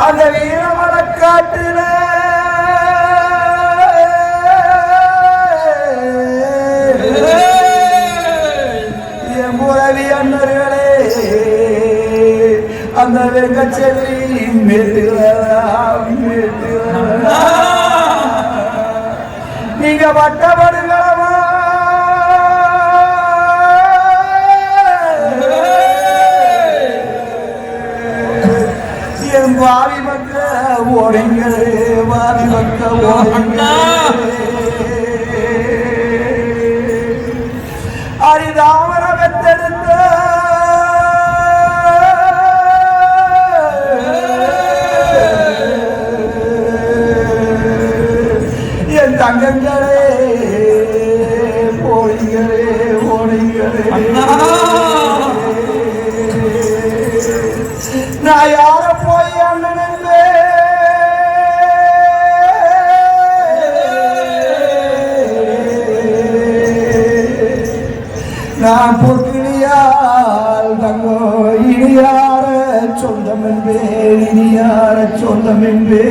அந்த வீரமலக்காட்டுல என் புறவி அண்ணர்களே அந்த வெங்கச்செல்வி மேட்டுகளா நீங்க வட்டப்படுகளமா என் வாவி மக்க ஓடுங்களே வாவி மக்க ஓடுங்களே அரிதாமர பெத்தெடுத்த என் தங்கங்களே போடுங்களே ஓடுங்களே நான் யார போய் அண்ணன் நான் பொற்கிளியால் தங்கோ இனியார சொந்தம் என்பே இனியார சொந்தம் என்பே